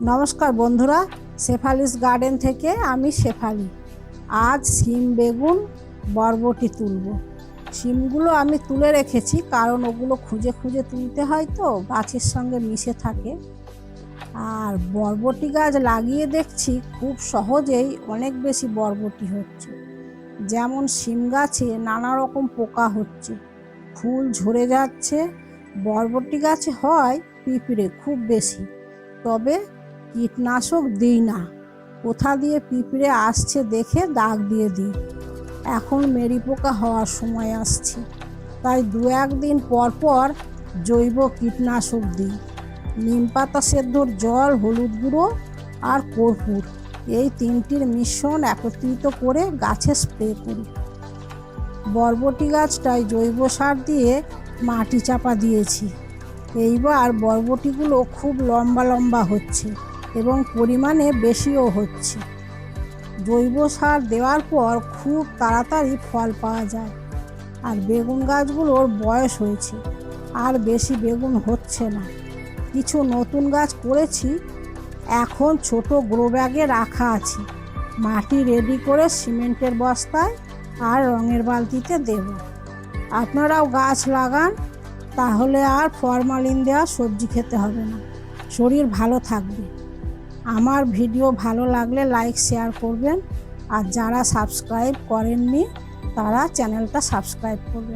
নমস্কার বন্ধুরা শেফালিস গার্ডেন থেকে আমি শেফালি। আজ শিম বেগুন, বরবটি তুলব। শিমগুলো আমি তুলে রেখেছি, কারণ ওগুলো খুঁজে খুঁজে তুলতে হয় তো, গাছের সঙ্গে মিশে থাকে। আর বরবটি গাছ লাগিয়ে দেখছি, খুব সহজেই অনেক বেশি বরবটি হচ্ছে। যেমন শিম গাছে নানা রকম পোকা হচ্ছে, ফুল ঝরে যাচ্ছে, বরবটি গাছে হয় পিঁপড়ে খুব বেশি। তবে কীটনাশক দিই না। কোথা দিয়ে পিঁপড়ে আসছে দেখে দাগ দিয়ে দিই। এখন মেরি পোকা হওয়ার সময় আসছে। তাই দু একদিন পর পর জৈব কীটনাশক দিই। নিম পাতা সেদ্ধর জল, হলুদ গুঁড়ো আর কর্পূর। এই তিনটির মিশ্রণ একত্রিত করে গাছে স্প্রে করি। বরবটি গাছটায় জৈব সার দিয়ে মাটি চাপা দিয়েছি। এইবার বরবটিগুলো খুব লম্বা লম্বা হচ্ছে। এবং পরিমাণে বেশিও হচ্ছে। জৈব সার দেওয়ার পর খুব তাড়াতাড়ি ফল পাওয়া যায়। আর বেগুন গাছগুলোর বয়স হয়েছে। আর বেশি বেগুন হচ্ছে না। কিছু নতুন গাছ করেছি, এখন ছোট গ্রো ব্যাগে রাখা আছে। মাটি রেডি করে সিমেন্টের বস্তায় আর রঙের বালতিতে দেব। আপনারাও গাছ লাগান, তাহলে আর ফরমালিন দেওয়া সবজি খেতে হবে না। শরীর ভালো থাকবে। আমার ভিডিও ভালো লাগলে লাইক, শেয়ার করবেন। আর যারা সাবস্ক্রাইব করেননি, তারা চ্যানেলটা সাবস্ক্রাইব করবেন।